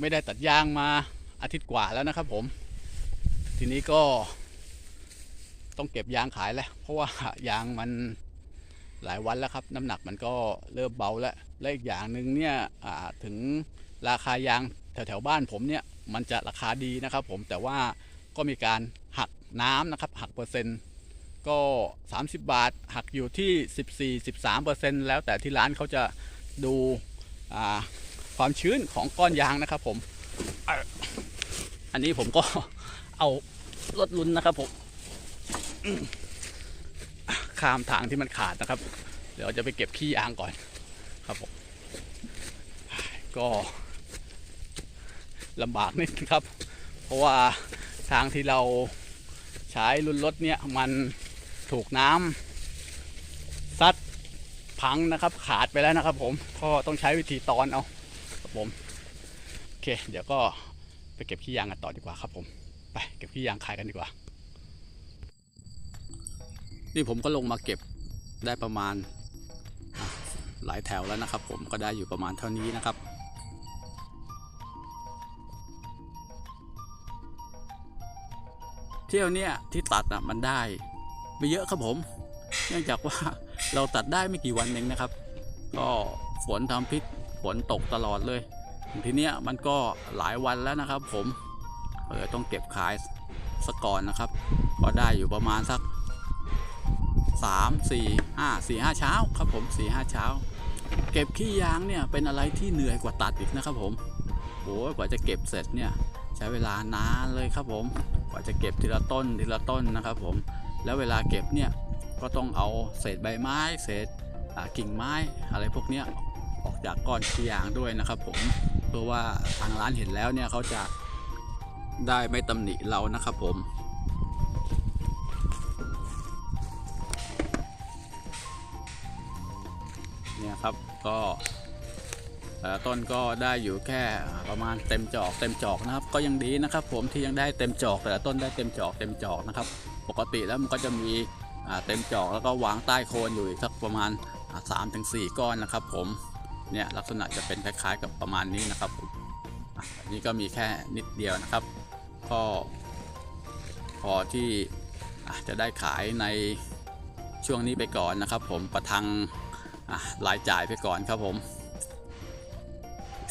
ไม่ได้ตัดยางมาอาทิตย์กว่าแล้วนะครับผม ทีนี้ก็ต้องเก็บยางขายแล้ว เพราะว่ายางมันหลายวันแล้วครับ น้ำหนักมันก็เริ่มเบาแล้ว และอีกอย่างหนึ่งเนี่ยถึงราคายางแถวๆบ้านผมเนี่ยมันจะราคาดีนะครับผมแต่ว่าก็มีการหักน้ำนะครับ หักเปอร์เซ็นต์ก็ 30 บาท หักอยู่ที่ 14 13เปอร์เซ็นต์แล้วแต่ที่ร้านเขาจะดูอ่า ความชื้นของก้อนยางนะครับ ผม อันนี้ผมก็เอารถลุนนะครับผมข้ามทางที่มันขาดนะครับ เดี๋ยวจะไปเก็บขี้ยางก่อนครับผมก็ลำบากนิดครับ เพราะว่าทางที่เราใช้รุ่นรถเนี่ยมันถูกน้ำซัดพังนะครับ ขาดไปแล้วนะครับ ผมก็ต้องใช้วิธีตอนเอา ครับผมโอเค เดี๋ยวก็ไปเก็บขี้ยางกันต่อดีกว่าครับผม ไปเก็บขี้ยางขายกันดีกว่า นี่ผมก็ลงมาเก็บได้ประมาณหลายแถวแล้วนะครับ ผมก็ได้อยู่ประมาณเท่านี้นะครับเที่ยวเนี่ยที่ตัดอะมันได้ไม่เยอะครับผม เนื่องจากว่าเราตัดได้ไม่กี่วันเองนะครับ ก็ฝนทำพิษ ฝนตกตลอดเลย ทีเนี้ยมันก็หลายวันแล้วนะครับ ผมเลยต้องเก็บขายสกก่อนนะครับ ก็ได้อยู่ประมาณสักสามสี่ห้าสี่ห้าเช้าครับผมสี่ห้าเช้า เก็บขี้ยางเนี่ยเป็นอะไรที่เหนื่อยกว่าตัดอีกนะครับผมโอ้กว่าจะเก็บเสร็จเนี่ยใช้เวลานานเลยครับผมกว่าจะเก็บทีละต้นทีละต้นนะครับผมแล้วเวลาเก็บเนี่ยก็ต้องเอาเศษใบไม้ เศษกิ่งไม้อะไรพวกเนี้ย ออกจากก้อนขี้ยางด้วยนะครับ ผมเพื่อว่าทางร้านเห็นแล้วเนี่ยเขาจะได้ไม่ตำหนิเรานะครับ ผมเนี่ยครับก็แต่ละต้นก็ได้อยู่แค่ประมาณเต็มจอกเต็มจอกนะครับ ก็ยังดีนะครับ ผมที่ยังได้เต็มจอก แต่ละต้นได้เต็มจอกเต็มจอกนะครับ ปกติแล้วมันก็จะมีเต็มจอกแล้วก็วางใต้โคนอยู่สักประมาณสามถึงสี่ก้อนนะครับ ผม เนี่ยลักษณะจะเป็นคล้ายๆกับประมาณนี้นะครับผมอะอันนี้ก็มีแค่นิดเดียวนะครับ ก็พอที่จะได้ขายในช่วงนี้ไปก่อนนะครับ ผมประทังรายจ่ายไปก่อนครับผม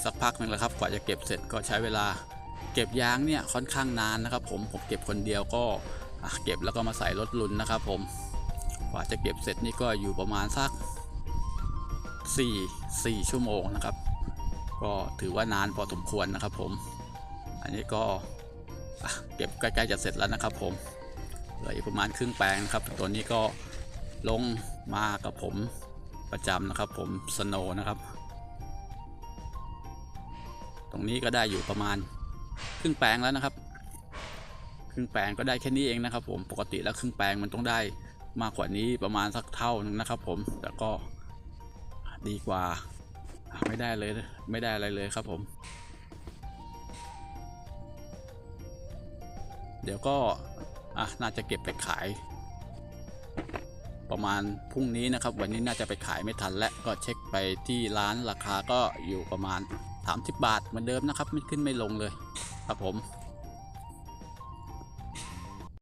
สักพักหนึ่งแล้วครับกว่าจะเก็บเสร็จก็ใช้เวลาเก็บยางเนี่ยค่อนข้างนานนะครับ ผมผมเก็บคนเดียวก็เก็บแล้วก็มาใส่รถลุนนะครับ ผมกว่าจะเก็บเสร็จนี่ก็อยู่ประมาณสัก 4 4 ชั่วโมงนะครับ ก็ถือว่านานพอสมควรนะครับผม อันนี้ก็เก็บใกล้ๆจะเสร็จแล้วนะครับผมเหลืออีกประมาณครึ่งแปลงนะครับ ตัวนี้ก็ลงมากับผมประจำนะครับผมสโนนะครับ ตรงนี้ก็ได้อยู่ประมาณครึ่งแปลงแล้วนะครับ ครึ่งแปลงก็ได้แค่นี้เองนะครับ ผมปกติแล้วครึ่งแปลงมันต้องได้มากกว่านี้ประมาณสักเท่านึงนะครับ ผมแต่ก็ ดีกว่า ไม่ได้เลยไม่ได้อะไรเลยครับผม เดี๋ยวก็อะน่าจะเก็บไปขาย ประมาณพรุ่งนี้นะครับ วันนี้น่าจะไปขายไม่ทันและก็เช็คไปที่ร้านราคาก็อยู่ประมาณ 30 บาทเหมือนเดิมนะครับ ไม่ขึ้นไม่ลงเลยครับผม